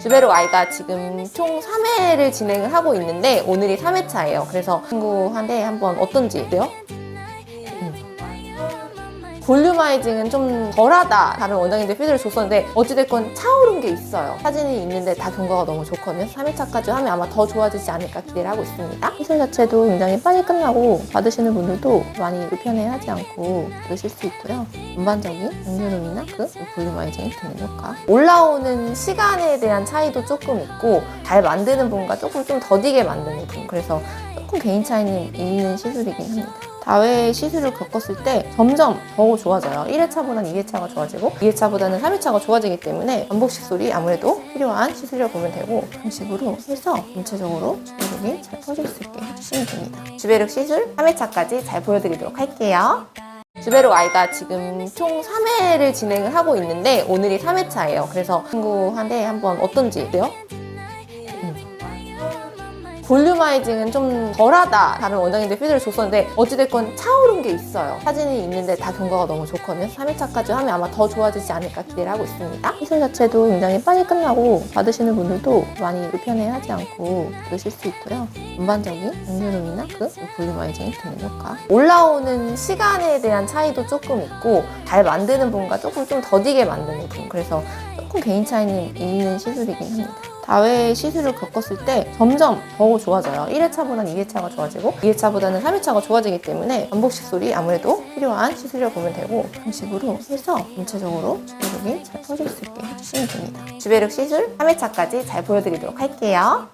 주베르 Y가 지금 총 3회를 진행을 하고 있는데 오늘이 3회차예요. 그래서 친구한테 한번 어떤지 어때요? 볼륨아이징은 좀 덜하다. 다른 원장님들 피드를 줬었는데 어찌됐건 차오른 게 있어요. 사진이 있는데 다 경과가 너무 좋거든요 3일차까지 하면 아마 더 좋아지지 않을까 기대를 하고 있습니다. 시술 자체도 굉장히 빨리 끝나고 받으시는 분들도 많이 불편해하지 않고 들으실 수 있고요. 전반적인 음료룸이나 그 볼륨아이징이 드는 효과. 올라오는 시간에 대한 차이도 조금 있고 잘 만드는 분과 조금 좀 더디게 만드는 분. 그래서 조금 개인 차이는 있는 시술이긴 합니다 다회 시술을 겪었을 때 점점 더 좋아져요. 1회차보다는 2회차가 좋아지고 2회차보다는 3회차가 좋아지기 때문에 반복 시술이 아무래도 필요한 시술이라고 보면 되고 그런 식으로 해서 전체적으로 주베륵이 잘 퍼질 수 있게 해주시면 됩니다. 주베륵 시술 3회차까지 잘 보여드리도록 할게요. 주베르 Y가 지금 총 3회를 진행을 하고 있는데 오늘이 3회차예요. 그래서 친구한테 한번 어떤지 어때요? 볼륨아이징은 좀 덜하다. 다른 원장님들 피드를 줬었는데 어찌됐건 차오른 게 있어요. 사진이 있는데 다 경과가 너무 좋거든요 3일차까지 하면 아마 더 좋아지지 않을까 기대를 하고 있습니다. 시술 자체도 굉장히 빨리 끝나고 받으시는 분들도 많이 불편해하지 않고 들으실 수 있고요. 전반적인 음료룸이나 그 볼륨아이징이 드는 효과. 올라오는 시간에 대한 차이도 조금 있고 잘 만드는 분과 조금 좀 더디게 만드는 분. 그래서 조금 개인 차이는 있는 시술이긴 합니다 다회 시술을 겪었을 때 점점 더 좋아져요. 1회차보다는 2회차가 좋아지고 2회차보다는 3회차가 좋아지기 때문에 반복 시술이 아무래도 필요한 시술이라고 보면 되고 그런 식으로 해서 전체적으로 주베륵이 잘 퍼질 수 있게 해주시면 됩니다. 주베륵 시술 3회차까지 잘 보여드리도록 할게요.